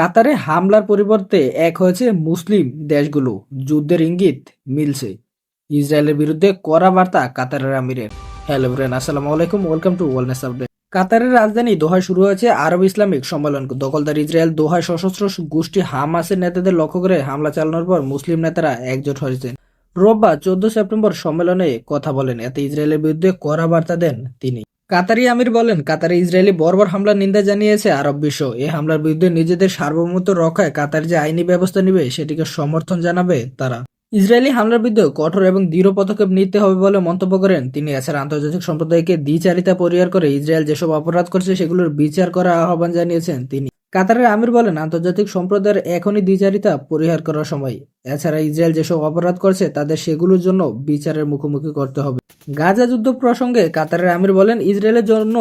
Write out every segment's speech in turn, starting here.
কাতারে হামলার পরিবর্তে এক হয়েছে মুসলিম দেশগুলো। যুদ্ধের ইঙ্গিত মিলছে। ইসরায়েলের বিরুদ্ধে কড়া বার্তা কাতারের আমিরের। হ্যালো ব্রেন আসসালামু আলাইকুম, ওয়েলকাম টু ওয়েলনেস আপডেট। কাতারের রাজধানী দোহায় শুরু হয়েছে আরব ইসলামিক সম্মেলন। দখলদার ইসরায়েল দোহায় সশস্ত্র গোষ্ঠী হামাসের নেতাদের লক্ষ্য করে হামলা চালানোর পর মুসলিম নেতারা একজোট হয়েছেন। রোববার চোদ্দ সেপ্টেম্বর সম্মেলনে কথা বলেন, এতে ইসরায়েলের বিরুদ্ধে কড়া বার্তা দেন তিনি। কাতারি আমির বলেন, কাতারে ইসরায়েলি বর্বর হামলার নিন্দা জানিয়েছে আরব বিশ্ব। এই হামলার বিরুদ্ধে নিজেদের সার্বভৌমত্ব রক্ষায় কাতার যে আইনি ব্যবস্থা নেবে, সেটিকে সমর্থন জানাবে তারা। ইসরায়েলি হামলার বিরুদ্ধে কঠোর এবং দৃঢ় পদক্ষেপ নিতে হবে বলে মন্তব্য করেন তিনি। এছাড়া আন্তর্জাতিক সম্প্রদায়কে দ্বিচারিতা পরিহার করে ইসরায়েল যেসব অপরাধ করছে, সেগুলোর বিচার করার আহ্বান জানিয়েছেন তিনি। কাতারের আমির বলেন, আন্তর্জাতিক সম্প্রদায়ের এখনই দ্বিচারিতা পরিহার করার সময়। এছাড়া ইসরায়েল যেসব অপরাধ করছে, তাদের সেগুলোর জন্য বিচারের মুখোমুখি করতে হবে। গাজা যুদ্ধ প্রসঙ্গে কাতারের আমির বলেন, ইসরায়েলের জন্য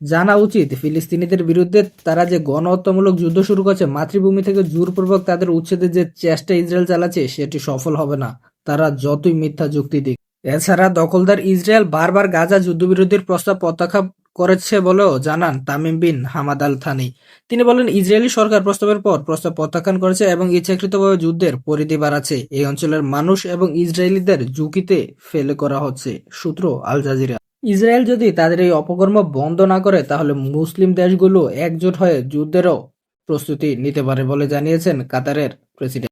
জানা উচিত, ফিলিস্তিনিদের বিরুদ্ধে তারা যে গণহত্যামূলক যুদ্ধ শুরু করেছে, মাতৃভূমি থেকে জোরপূর্বক তাদের উচ্ছেদের যে চেষ্টা ইসরায়েল চালাচ্ছে, সেটি সফল হবে না। তারা যতই মিথ্যা যুক্তি দিক। এছাড়া দখলদার ইসরায়েল বারবার গাজা যুদ্ধবিরোধীর প্রস্তাব প্রত্যাখ্যান করেছে বলেও জানান Tamim bin Hamad Al Thani তিনি বলেন, ইসরায়েলি সরকার প্রস্তাবের পর প্রস্তাব প্রত্যাখ্যান করেছে এবং ইচ্ছাকৃতভাবে যুদ্ধের পরিধি বাড়াচ্ছে। এই অঞ্চলের মানুষ এবং ইসরায়েলিদের ঝুঁকিতে ফেলে করা হচ্ছে, সূত্র আল জাজিরা। ইসরায়েল যদি তাদের এই অপকর্ম বন্ধ না করে, তাহলে মুসলিম দেশগুলো একজোট হয়ে যুদ্ধেরও প্রস্তুতি নিতে পারে বলে জানিয়েছেন কাতারের প্রেসিডেন্ট।